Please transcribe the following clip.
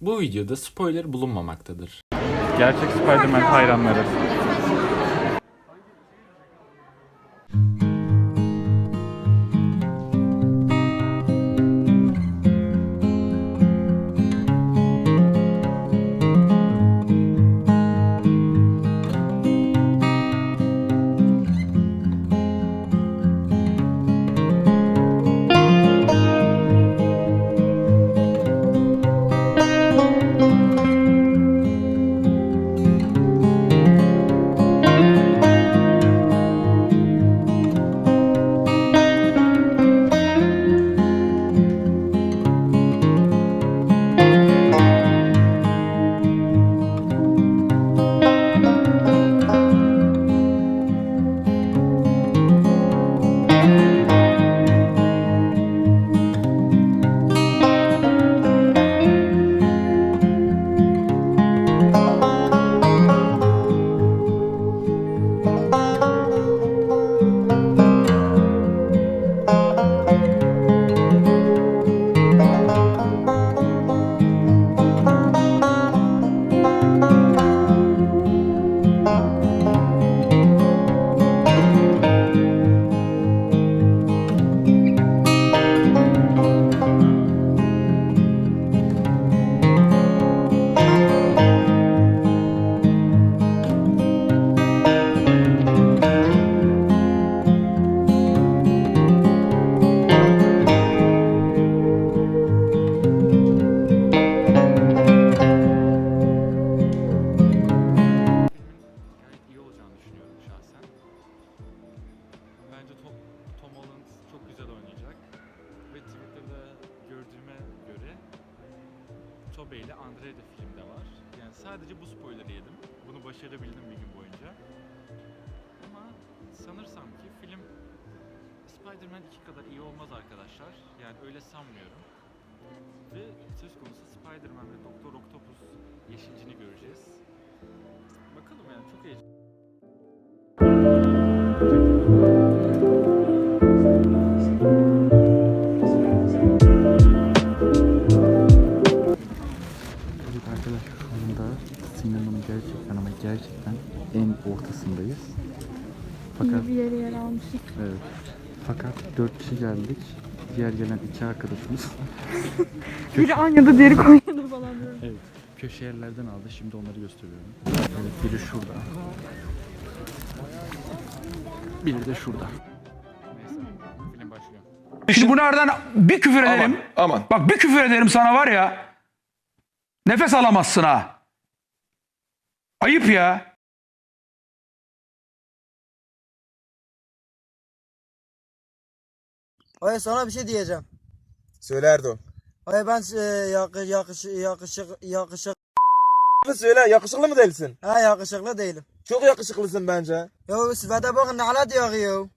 Bu videoda spoiler bulunmamaktadır. Gerçek Spider-Man hayranları. Tobey ile Andre de filmde var. Yani sadece bu spoiler'ı yedim. Bunu başarabildim bir gün boyunca. Ama sanırsam ki film Spider-Man 2 kadar iyi olmaz arkadaşlar. Yani öyle sanmıyorum. Ve söz konusu Spider-Man ve Doktor Octopus yeşilcini göreceğiz. Bakalım sinemanın gerçekten ama gerçekten en ortasındayız. Fakat İyi bir yere yer almışız. evet. Fakat dört kişi geldik. Diğer gelen iki arkadaşımız Biri Anya'da, diğeri Konya'da falan diyorum. evet köşe yerlerden aldı. Şimdi onları gösteriyorum. Evet biri şurada. Biri de şurada. Neyse film başlıyor. Şimdi bunlardan bir küfür ederim. Aman. Bak bir küfür ederim sana var ya. Nefes alamazsın ha. Ayıp ya. Hayır sana bir şey diyeceğim. Söyle Erdo. Hayır ben e, yakış, yakış, yakışık, yakışık, Söyle yakışıklı mı değilsin? ha yakışıklı değilim. Çok yakışıklısın bence. Ya sifete bakın ne ala diyor ya.